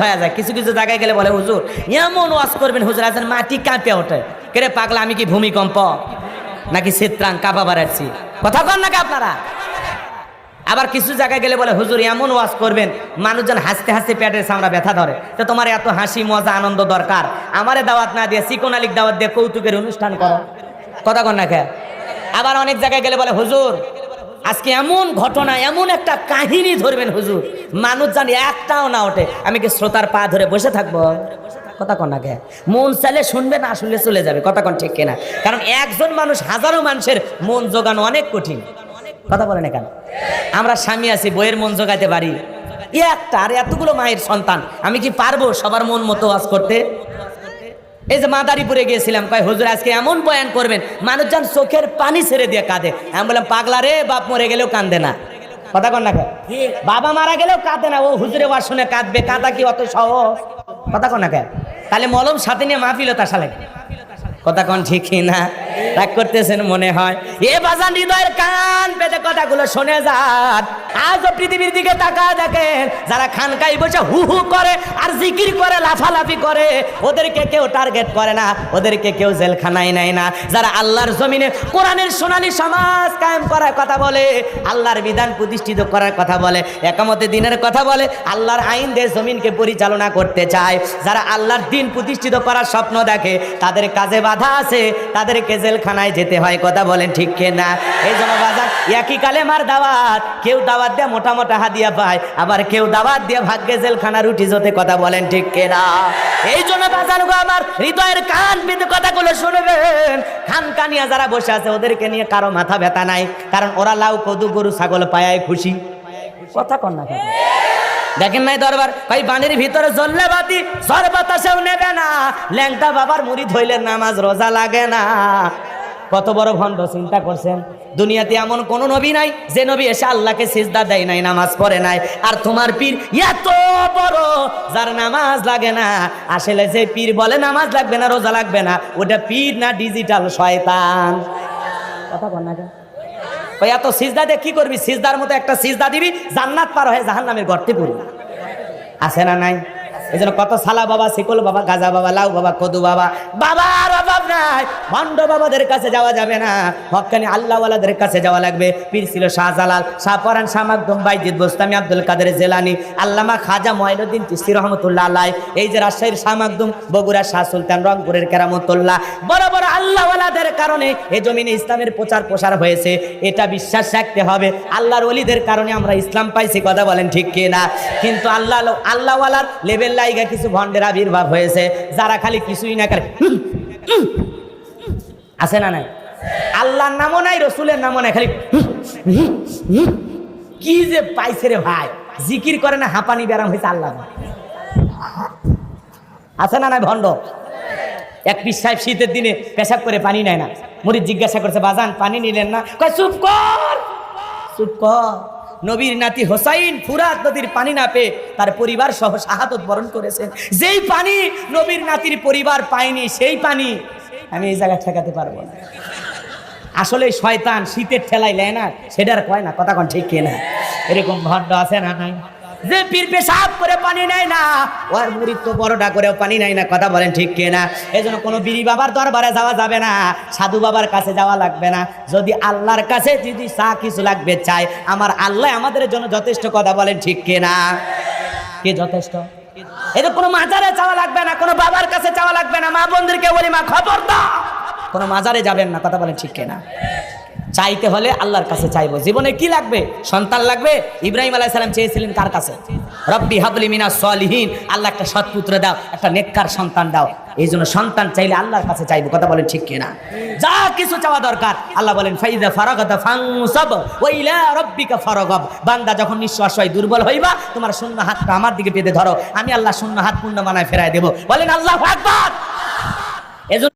হয়ে যায়। কিছু কিছু জায়গায় গেলে বলে, হুজুর, এমন ওয়াজ করবেন, হুজুর, আছেন মাটি কাঁপে ওঠে। কেরে পাগলা, আমি কি ভূমিকম্প? নাকি চিত্রাং কাঁপা বাড়াচ্ছি? কথা কন নাকি আপনারা? আবার কিছু জায়গায় গেলে বলে, হুজুর, এমন ওয়াজ করবেন, মানুষজন হাসতে হাসতে পেটের সামরা ব্যথা ধরে। তো তোমার এত হাসি, মজা, আনন্দ দরকার। আমারে দাওয়াত না দিয়ে চিকন আলিক দাওয়াত দিয়ে কৌতুকের অনুষ্ঠান করো। কথা কন না খেয়া আবার অনেক জায়গায় গেলে বলে, হুজুর আজকে এমন ঘটনা, এমন একটা কাহিনী ধরবেন হুজুর। মানুষ জানি একটাও না ওঠে। আমি কি শ্রোতার পা ধরে বসে থাকব? কথা কন মন চাইলে শুনবে না শুনলে চলে যাবে। কথা কন ঠিক কিনা? কারণ একজন মানুষ হাজারো মানুষের মন জোগানো অনেক কঠিন। কথা বলেন কেন আমরা স্বামী আছি, বইয়ের মন জোগাইতে পারি। একটা, আর এতগুলো মায়ের সন্তান। আমি কি পারব সবার মন মতো করতে? এই যে মাদারীপুরে গিয়েছিলাম কয় হুজুর আজকে এমন বয়ান করবেন মানুষজন চোখের পানি ছেড়ে দিয়ে কাঁদে। আমি বললাম পাগলা রে বাপ মরে গেলেও কান্দে না। কথা কন না? বাবা মারা গেলেও কাঁদে না ও হুজুরে ওয়াজ শুনে কাঁদবে কাঁদা কি অত সহজ? কথা কন না? তাহলে মলম সাথে নিয়ে মাহফিল তা সালে কথা কন ঠিকই না? রাগ করতেছেন মনে হয়। এ বাজান হৃদয়ের পেতে কথাগুলো শুনে যান। আজও পৃথিবীর দিকে তাকা দেখেন, যারা খানকাই বসে হু হু করে আর জিকির করে, লাফালাফি করে, ওদেরকে কেউ টার্গেট করে না, ওদেরকে কেউ জেলখানায় নেয় না। যারা আল্লাহর জমিনে কোরআনের সোনালী সমাজ কায়েম করার কথা বলে, আল্লাহর বিধান প্রতিষ্ঠিত করার কথা বলে একামতে দিনের কথা বলে, আল্লাহর আইন দিয়ে জমিনকে পরিচালনা করতে চায়। যারা আল্লাহর দিন প্রতিষ্ঠিত করার স্বপ্ন দেখে, তাদের কাজে বাধা আছে, তাদেরকে জেলখানায় যেতে হয়, কথা বলেন ঠিক না এই জন্য বাজার একই কালে মার দাওয়াত। কেউ দাওয়াত দিয়ে মোটা মোটা হাদিয়া পায়, আবার কেউ দাওয়াত দিয়ে ভাগ্যে জেলখানা রুটি জোতে কথা বলেন ঠিক না এই জন্য বাজার গো আমার, হৃদয়ের কান পেতে কথাগুলো শুনবেন। খান কানিয়া যারা বসে আছে, ওদেরকে নিয়ে কারও মাথা ব্যথা নাই, কারণ ওরা লাউ, কদু, গরু, ছাগল পায়ায় খুশি। কথা কন না দেখেন নাই দরবার? ভাই বাণীর ভিতরে জ্বললে বাতি ঝড় বাতাসেও নেবে না। ল্যাংটা বাবার মুড়ি ধইলে নামাজ রোজা লাগে না। কত বড় ভণ্ড চিন্তা করছেন? দুনিয়াতে এমন কোন নবী নাই যে নবী এসে আল্লাহকে সিজদা দেয় নাই, নামাজ পড়ে নাই। আর তোমার পীর এত বড় যার নামাজ লাগে না। আসলে যে পীর বলে নামাজ লাগবে না, রোজা লাগবে না, ওটা পীর না ডিজিটাল শয়তান। কথা বল না? ওই এত সিজদা দিয়ে কি করবি? সিজদার মতো একটা সিজদা দিবি, জান্নাত পার হয়ে জাহান নামের গর্তে পড়বি। আছে না নাই? এই জন্য কত সালা বাবা, শিকল বাবা, গাজা বাবা, লাউ বাবা, কদু বাবা অভাব নাই। ভণ্ড বাবাদের কাছে যাওয়া যাবে না। হকানি আল্লাহওয়ালাদের কাছে যাওয়া লাগবে। পীর ছিল শাহজালাল। শাহ পরান শাহ মাকদুম, বাইজিদ বোস্তামি, আব্দুল কাদের জেলানি, আল্লামা খাজা ময়নুদ্দিন চিস্তি রহমতুল্লাহ আল্লাহ এই যে রাজশাহীর শাহ মাকদুম, বগুড়া শাহ সুলতান, রংপুরের কেরামতুল্লাহ। বড় বড় আল্লাহওয়ালাদের কারণে এ জমিনে ইসলামের প্রচার প্রসার হয়েছে। এটা বিশ্বাস রাখতে হবে। আল্লাহর ওলিদের কারণে আমরা ইসলাম পাইছি, কথা বলেন ঠিক কি না কিন্তু আল্লাহ, আল্লাহওয়ালার লেভেল লাইগা কিছু ভণ্ডের আবির্ভাব হয়েছে। যারা খালি কিছুই না করে আছে না নাই? আল্লাহর নামও নাই, রসুলের নামও নাই, খালি। কি যে পাইছে রে ভাই? জিকির করে না, হাঁপানি ব্যারাম হয়েছে আল্লাহ আছে না নাই ভণ্ড? এক পিস সাহেব শীতের দিনে পেশাব করে পানি নেয় না। মুড়ি জিজ্ঞাসা করছে, বাজান, পানি নিলেন না? কয়, চুপ কর চুপ কর। নবীর নাতি হোসাইন ফুরাত নদীর পানি না পেয়ে তার পরিবার সহ শাহাদত বরণ করেছেন যেই পানি নবীর নাতির পরিবার পায়নি, সেই পানি আমি এই জায়গায় ঠেকাতে পারব না। আসলে শয়তান শীতের ঠেলাই লেয় না সেটার কয় না, কথা কন ঠিক কে না এরকম ভণ্ড আছে না নাই? যে পীর পেশাব করে পানি নেয় না ওর মুড়ি তো বড়টা করেও পানি নেয় না, কথা বলেন ঠিক কে না এই জন্য কোনো বিড়ি বাবার দরবারে যাওয়া যাবে না, সাধু বাবার কাছে যাওয়া লাগবে না। যদি আল্লাহর কাছে যদি চা কিছু লাগবে চাই আমার আল্লাহ আমাদের জন্য যথেষ্ট কথা বলেন ঠিক কে না কে যথেষ্ট? এটা কোনো মাজারে চাওয়া লাগবে না, কোনো বাবার কাছে চাওয়া লাগবে না, মা বোনদেরকে বলি, মা খবর দাও কোনো মাজারে যাবেন না, কথা বলেন ঠিক না চাইতে হলে আল্লাহর কাছে চাইব। জীবনে কি লাগবে? সন্তান লাগবে? ইব্রাহিম আলাইহিস সালাম চেয়েছিলেন কার কাছে? রব্বি হাবলি মিনা সলিহীন। আল্লাহ একটা সৎপুত্র দাও, একটা নেককার সন্তান দাও। এই জন্য সন্তান চাইলে আল্লাহর কাছে চাইব। কথা বলেন ঠিক কিনা? যা কিছু চাওয়া দরকার, আল্লাহ বলেন ফাইদা ফারাগাতা ফাংসাব ওয়াইলা রব্বিকা ফারাগাব। বান্দা যখন নিঃশ্বাস হয়, দুর্বল হইবা, তোমার শূন্য হাতটা আমার দিকে পেতে ধরো। আমি আল্লাহ শূন্য হাত পূর্ণ মানায় ফেরায় দেবো। বলেন আল্লাহু আকবার! এজন্য